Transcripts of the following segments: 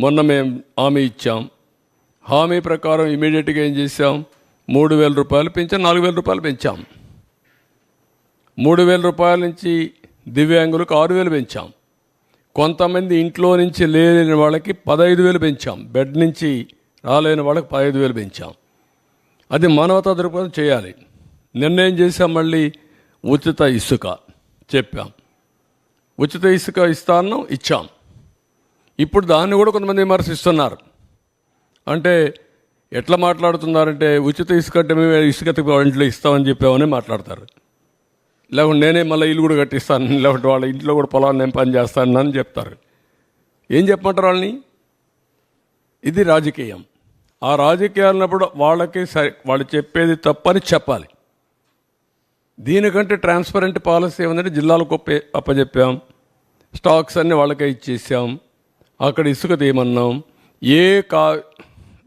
మొన్న మేము హామీ ఇచ్చాం. హామీ ప్రకారం ఇమీడియట్గా ఏం చేసాం మూడు వేల రూపాయలు పెంచాం నాలుగు వేల రూపాయలు పెంచాం. మూడు వేల రూపాయల నుంచి దివ్యాంగులకు ఆరు వేలు పెంచాం. కొంతమంది ఇంట్లో నుంచి లేని వాళ్ళకి పదహైదు వేలు పెంచాం. బెడ్ నుంచి రాలేని వాళ్ళకి పదహైదు వేలు పెంచాం. అది మానవతా దృక్పథం చేయాలి. నిర్ణయం చేసాం మళ్ళీ ఉచిత ఇసుక చెప్పాం. ఉచిత ఇసుక ఇస్తాను ఇచ్చాం. ఇప్పుడు దాన్ని కూడా కొంతమంది విమర్శిస్తున్నారు. అంటే ఎట్లా మాట్లాడుతున్నారంటే ఉచిత ఇసుక అంటే మేము ఇసుక ఇంట్లో ఇస్తామని చెప్పామని మాట్లాడతారు. లేకుంటే నేనే మళ్ళీ ఇల్లు కూడా కట్టిస్తాను లేకుంటే వాళ్ళ ఇంట్లో కూడా పొలాన్ని నేను పని చేస్తాను అని చెప్తారు. ఏం చెప్పమంటారు వాళ్ళని? ఇది రాజకీయం. ఆ రాజకీయాలన్నప్పుడు వాళ్ళకి సరి వాళ్ళు చెప్పేది తప్పని చెప్పాలి. దీనికంటే ట్రాన్స్పరెంట్ పాలసీ ఏమందంటే జిల్లాలకు అప్పచెప్పాం. స్టాక్స్ అన్నీ వాళ్ళకే ఇచ్చేసాం. అక్కడ ఇసుక తీయమన్నాం. ఏ కా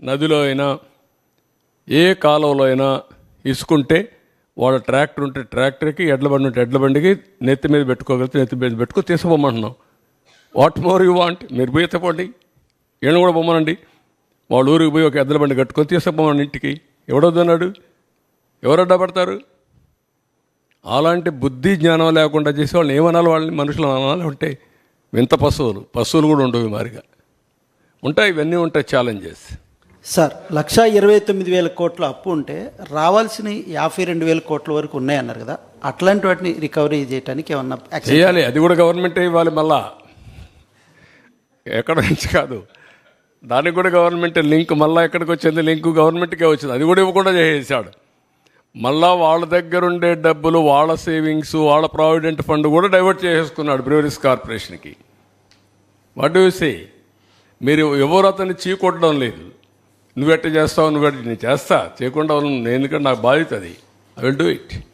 నదిలో అయినా ఏ కాలువలో అయినా ఇసుకుంటే వాళ్ళ ట్రాక్టర్ ఉంటే ట్రాక్టర్కి ఎడ్ల బండి ఉంటే ఎడ్ల బండికి నెత్తి మీద పెట్టుకోగలిగితే నెత్తి మీద పెట్టుకో తీసుకోమంటున్నాం వాట్ మోర్ యూ వాంట్? మీరు పోయి ఎత్తపోండి ఈయన కూడా బొమ్మనండి వాళ్ళ ఊరికి పోయి ఒక ఎద్దల బండి కట్టుకొని తీసుకుపోమని ఇంటికి. ఎవడొద్దన్నాడు ఎవరు అడ్డపడతారు అలాంటి బుద్ధి జ్ఞానం లేకుండా చేసే వాళ్ళని ఏమనాలి? వాళ్ళని మనుషులు అనాలి ఉంటే వింత పశువులు. పశువులు కూడా ఉండవు మారిగా. ఉంటాయి ఇవన్నీ ఉంటాయి ఛాలెంజెస్ సార్ లక్ష ఇరవై తొమ్మిది వేల కోట్ల అప్పు ఉంటే రావాల్సిన యాభై రెండు వేల కోట్ల వరకు ఉన్నాయన్నారు కదా. అట్లాంటి వాటిని రికవరీ చేయడానికి ఏమన్నా చేయాలి. అది కూడా గవర్నమెంటే ఇవ్వాలి మళ్ళా? ఎక్కడ నుంచి కాదు. దానికి కూడా గవర్నమెంట్ లింక్ మళ్ళీ ఎక్కడికి వచ్చింది? లింక్ గవర్నమెంట్కే వచ్చింది. అది కూడా ఇవ్వకుండా చేసేసాడు. మళ్ళా వాళ్ళ దగ్గర ఉండే డబ్బులు వాళ్ళ సేవింగ్స్ వాళ్ళ ప్రావిడెంట్ ఫండ్ కూడా డైవర్ట్ చేసేసుకున్నాడు బ్రూవరీస్ కార్పొరేషన్కి. వాట్ యూ సే మీరు ఎవరు అతన్ని చీకొట్టడం లేదు. నువ్వెట్ట చేస్తావు నువ్వెట్ట నేను చేస్తా చేయకుండా నేను ఎందుకంటే నాకు బాధ్యత అది. I will do it